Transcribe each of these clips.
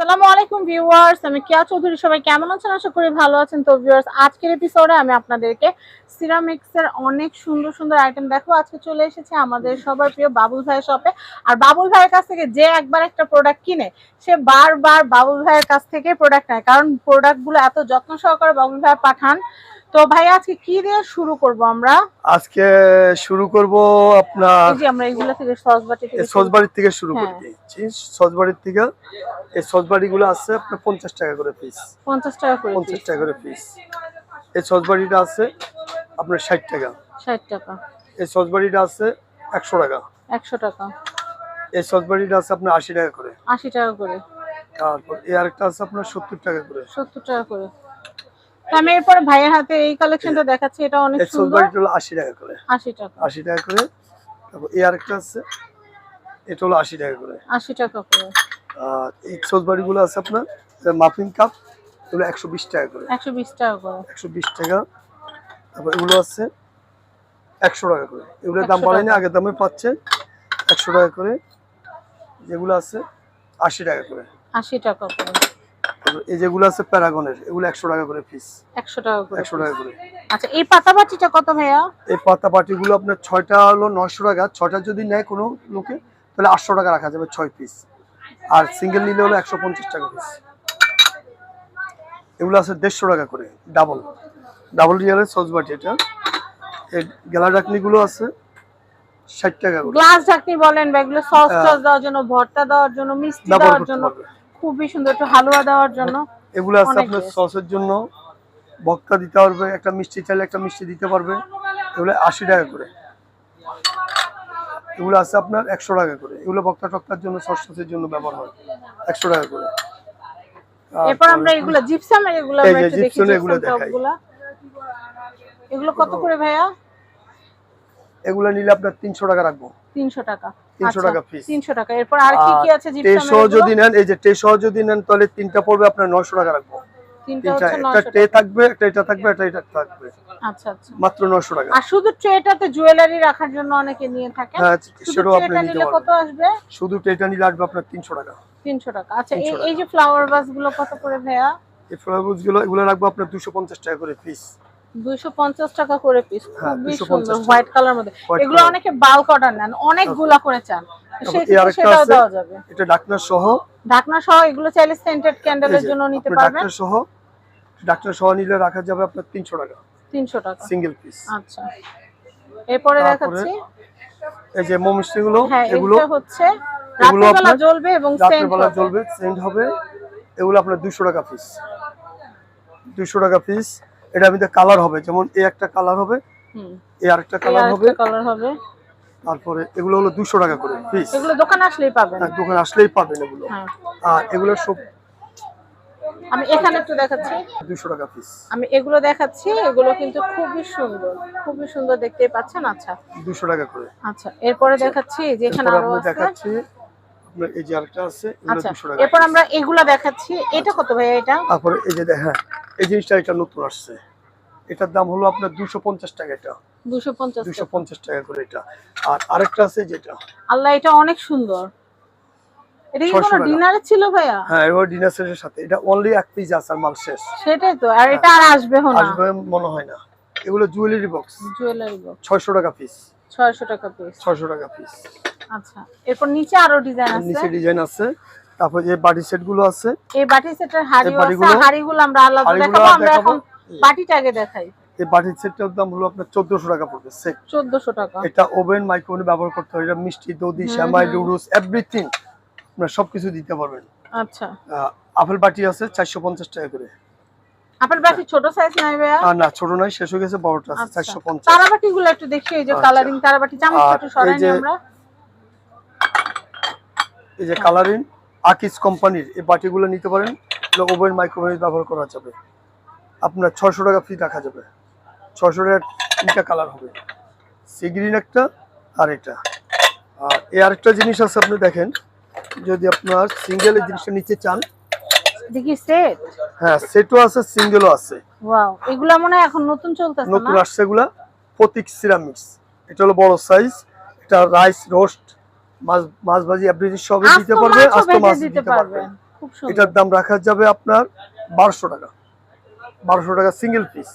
আসসালামু আলাইকুম ভিউয়ার্স, আমি কিয়া চৌধুরী। সবাই কেমন আছেন? আশা করি ভালো আছেন। তো ভিউয়ার্স, আজকের এপিসোডে আমি আপনাদেরকে সিরামিক্সের অনেক সুন্দর সুন্দর আইটেম দেখো। আজকে চলে এসেছে আমাদের সবার প্রিয় বাবুল ভাইয়ের শপে আর বাবুল ভাইয়ের কাছ থেকে যে একবার একটা প্রোডাক্ট কিনে, সে বারবার বাবুল ভাইয়ের কাছ থেকে প্রোডাক্ট নেয়। কারণ প্রোডাক্টগুলো এত যত্ন সহকারে বাবুল ভাই পাঠান তো ভাই আজকে কি দিয়ে শুরু করব আমরা? আজকে শুরু করব আপনার যে আমরা এগুলো থেকে সস বাটি থেকে এই সজবাড়ির থেকে শুরু করে হ্যাঁ। দিয়েছি। সজবাড়ির থেকে এই সজবাড়ি গুলো আছে আপনার পঞ্চাশ টাকা করে পিস পঞ্চাশ টাকা করে পঞ্চাশ টাকা করে পিস এই সজবাড়িটা আছে আপনার ষাট টাকা। ষাট টাকা। এই সজবাড়িটা আছে একশো টাকা। একশো টাকা। এই সজবাড়িটা আছে আপনার আশি টাকা করে। আশি টাকা করে। তারপর এই আরেকটা আছে আপনার সত্তর টাকা করে। সত্তর টাকা করে। আমি এরপরে ভাইয়ের হাতে এই কালেকশনটা দেখাচ্ছি এটা অনেক সুন্দর সজবাড়িটা হলো আশি টাকা করে আশি টাকা আশি টাকা করে তারপর এই আরেকটা আছে এটা হলো আশি টাকা করে আশি টাকা করে আর এই সজবাড়ি গুলো আছে আপনার মাফিন কাপ এগুলো একশো বিশ টাকা করে একশো বিশ টাকা করে একশো বিশ টাকা তারপর এগুলো আছে একশো টাকা করে এগুলোর দাম 100 বাড়ায়নি আগের দামে পাচ্ছে একশো টাকা করে যেগুলো আছে আশি টাকা করে আশি টাকা করে এই যেগুলো আছে প্যারাগনের এগুলো একশো টাকা করে পিস একশো টাকা করে একশো টাকা করে। আচ্ছা এই পাতা বাটিটা কত ভাইয়া? এই পাতা পাটিগুলো আপনার হলো টাকা যদি নেয় কোনো লোকে তাহলে আটশো টাকা রাখা যাবে পিস আর সিঙ্গেল নিলে হলো একশো পঞ্চাশ টাকা পিস এগুলো আছে দেড়শো টাকা করে ডাবল ডাবল রিয়ালের সসবাটি এটা। এই গেলা ডাকনিগুলো আছে ষাট টাকা করে। গ্লাস ঢাকনি বলেন বা এগুলো সস হ্যাঁ। দেওয়ার জন্য ভর্তা দেওয়ার জন্য মিষ্টি দেওয়ার জন্য। খুবই সুন্দর একটু হালুয়া দেওয়ার জন্য এগুলো আছে আপনার সসের জন্য। বক্তা দিতে পারবে একটা মিষ্টি চাইলে একটা মিষ্টি দিতে পারবে। এগুলো আশি টাকা করে। এগুলো আছে আপনার একশো টাকা করে। এগুলো বক্তা টক্তার জন্য সস সসের জন্য ব্যবহার হয়। একশো টাকা করে। এরপর আমরা এগুলো এগুলো আমরা একটু দেখি এগুলো দেখাই। এগুলো কত করে ভাইয়া? এগুলো নিলে আপনার তিনশো টাকা রাখব। তিনশো টাকা। 300 টাকা piece। তিনশো টাকা। এরপর আর কি কি আছে জিপসামের সহ যদি নেন এই যে টে যদি নেন তাহলে তিনটা পড়বে আপনার নয়শো টাকা রাখব তিনটা তিনটা একটা নয়শো থাকবে একটা এটা থাকবে একটা এটা থাকবে। আচ্ছা আচ্ছা। মাত্র নয়শো টাকা। আর শুধু ট্রেটাতে জুয়েলারি রাখার জন্য অনেকে নিয়ে থাকেন? হ্যাঁ সেটাও আপনি ট্রেটা নিতে নিলে কত আসবে? শুধু টেটা নিলে আসবে আপনার তিনশো টাকা। তিনশো টাকা। আচ্ছা এই যে ফ্লাওয়ার ভাসগুলো কত করে ভাইয়া? এই ফ্লাওয়ারগুলো এগুলো রাখব আপনার দুশো পঞ্চাশ টাকা করে পিস দুইশো পঞ্চাশ টাকা করে পিস হ্যাঁ, খুবই সুন্দর হোয়াইট কালার মধ্যে। এগুলো অনেকে বাল্ক অর্ডার নেন অনেকগুলা করে চান। তারপর সেই এই ক্ষেত্রে আরেকটা সেটাও দেওয়া যাবে। এটা ডাকনার সহ। ঢাকনা সহ এগুলো চাইলে সেন্টেড ক্যান্ডেলের জন্য নিতে পারবেন। ডাক্তার সহ। ডাক্তার সহ নিলে রাখা যাবে আপনার টাকা। তিনশো টাকা। সিঙ্গেল পিস আচ্ছা। এরপরে দেখাচ্ছি। এই যে মোমস্টি গুলো হ্যাঁ এগুলো হচ্ছে এগুলো জ্বলবে এবং সেন্ট বেলা জ্বলবে সেন্ট হবে। এগুলো আপনার দুশো টাকা পিস দুশো টাকা পিস এটা আমি কালার হবে যেমন এই একটা কালার হবে এই আরেকটা কালার হবে। কালার হবে। তারপরে এগুলো হলো দুশো টাকা করে পিস এগুলো দোকানে আসলেই পাবেন। দোকানে আসলেই পাবেন এগুলো। হ্যাঁ। আর এগুলো সব আমি এখানে একটু দেখাচ্ছি। দুশো টাকা পিস আমি এগুলো দেখাচ্ছি এগুলো কিন্তু খুবই সুন্দর খুবই সুন্দর দেখতে পাচ্ছেন। আচ্ছা। দুশো টাকা করে। আচ্ছা এরপরে দেখাচ্ছি যে এখানে আরও আছে। দেখাচ্ছি আপনার এই যে আরেকটা আছে এগুলো আচ্ছা দুশো টাকা। এরপর আমরা এগুলো দেখাচ্ছি। এটা কত ভাইয়া এটা? তারপরে এই যে দেখ- হ্যাঁ এই জিনিসটা এটা নতুন আসছে। এটার দাম হলো আপনার দুশো পঞ্চাশ টাকা এটা। দুশো পঞ্চাশ টাকা। করে এটা। আর আরেকটা আছে যেটা। আল্লাহ এটা অনেক সুন্দর। এটা কি কোনো ডিনারে ছিল ভাইয়া? হ্যাঁ ডিনার সেটের সাথে। এটা অনলি এক পিস আছে আর মাল শেষ। সেটাই তো আর এটা আর আসবে না। আসবে মনে হয় না। এগুলো জুয়েলারি বক্স জুয়েলারি বক্স টাকা পিস ছয়শো টাকা পিস ছয়শো টাকা পিস আচ্ছা এরপর নিচে আরও ডিজাইন আছে? নিচে ডিজাইন আছে। তারপর যে বাটি সেটগুলো আছে। এই বাটি সেটের হাড়িও আছে বাটিগুলো- হাড়িগুলো আমরা আলাদা দেখাবো আমরা এখন বাটিটা আগে দেখাই। এই বাটি সেটটার দাম হলো আপনার চোদ্দশো টাকা পড়বে সেট। চোদ্দশো টাকা। এটা ওভেন মাইক্রোওভেন ব্যবহার করতে হয় এটা মিষ্টি দধি শ্যামাই লুডুস এভরিথিং আপনার সবকিছু দিতে পারবেন। আচ্ছা। আপেল বাটি আছে চারশো পঞ্চাশ টাকা করে। আপনার বাটি ছোট সাইজ নাই ভাইয়া? না ছোট নয় শেষ হয়ে গেছে বড়টা আছে আচ্ছা। চারশো পঞ্চাশ। তারাবাটি গুলো একটু দেখি এই যে আচ্ছা। কালারিং তারাবাটি চামচ আর একটু সরাই আমরা। এই যে কালারিং আকিস কোম্পানির এই বাটিগুলো নিতে পারেন। ওভেন মাইক্রোওয়েভ ব্যবহার করা যাবে। আপনার ছশো টাকা ফ্রি রাখা যাবে। ছশো টাকা তিনটা কালার হবে। সি গ্রিন একটা আর এটা। আর এই আরেকটা জিনিস আছে আপনি দেখেন যদি আপনার সিঙ্গেল এই জিনিসটা নিচে চান। দেখি সেট হ্যাঁ সেটও আছে সিঙ্গেলও আছে। ওয়াও এগুলা মনে হয় এখন নতুন চলতেছে নতুন আসছে এগুলা প্রতীক সিরামিক্স এটা হলো বড় সাইজ এটা রাইস রোস্ট মাছ মাছ ভাজি এভরিথিং সবই দিতে পারবে আস্ত মাছ দিতে দিতে পারবে পারবেন। এটার দাম রাখা যাবে আপনার বারোশো টাকা। বারোশো টাকা সিঙ্গেল পিস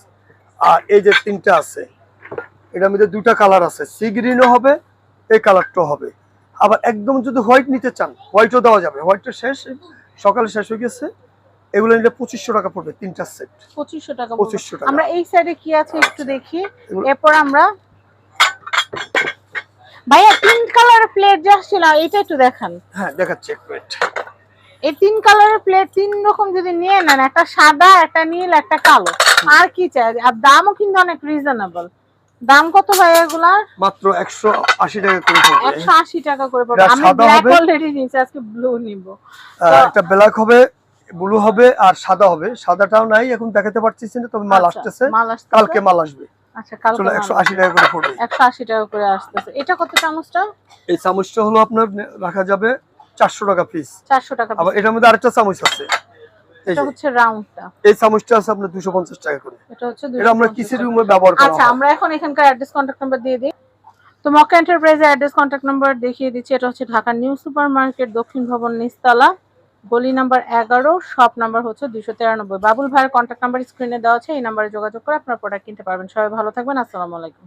আর এই যে তিনটা আছে এটার মধ্যে দুটা কালার আছে। সি গ্রিনও হবে এই কালারটাও হবে। আবার একদম যদি হোয়াইট নিতে চান হোয়াইটও দেওয়া যাবে। হোয়াইটটা শেষ সকালে শেষ হয়ে গেছে। এগুলো নিলে পঁচিশশো টাকা পড়বে তিনটা সেট পঁচিশশো টাকা পঁচিশশো টাকা। আমরা এই সাইডে কি আছে একটু দেখি। এগুলো- এরপর আমরা ভাইয়া তিন প্লেট যা ছিল এটা একটু দেখান। হ্যাঁ দেখাচ্ছি একটু। এই তিন কালারের প্লেট তিন রকম যদি নিয়ে নেন একটা সাদা একটা নীল একটা কালো। আর কি চাই? আর দামও কিন্তু অনেক রিজনেবল দাম কত ভাই এগুলার? মাত্র একশো আশি টাকা করে পড়বে। একশো আশি টাকা করে পড়বে। আমি ব্ল্যাক অলরেডি নিয়েছি আজকে ব্লু নিব। একটা ব্ল্যাক হবে ব্লু হবে আর সাদা হবে। সাদাটাও নাই এখন দেখাতে পারছি না তবে মাল আচ্ছা, মাল আসতেছে। কালকে মাল আসবে। আচ্ছা কালকে চলো মাল একশো আশি টাকা করে পড়বে একশো আশি টাকা করে আসতেছে। এটা কত চামচটা? এই চামচটা হলো আপনার রাখা যাবে চারশো টাকা পিস চারশো টাকা আবার এটার মধ্যে আরেকটা চামচ আছে। এটা হচ্ছে রাউন্ডটা এই চামচটা আছে আপনার দুশো পঞ্চাশ টাকা করে। এটা হচ্ছে এটা আমরা কিসের। রুমে ব্যবহার করা আচ্ছা আমরা এখন এখানকার অ্যাড্রেস কন্ট্যাক্ট নাম্বার দিয়ে দিই। তো মক্কা এন্টারপ্রাইজের অ্যাড্রেস কন্ট্যাক্ট নাম্বার দেখিয়ে দিচ্ছি। এটা হচ্ছে ঢাকা নিউ সুপার মার্কেট দক্ষিণ ভবন নিচতলা। গলি নাম্বার এগারো, শপ নাম্বার হচ্ছে দুশো তিরানব্বই। বাবুল ভাইয়ের কন্ট্যাক্ট নাম্বার স্ক্রিনে দেওয়া আছে, এই নাম্বারে যোগাযোগ করে আপনার প্রোডাক্ট কিনতে পারবেন। সবাই ভালো থাকবেন, আসসালামু আলাইকুম।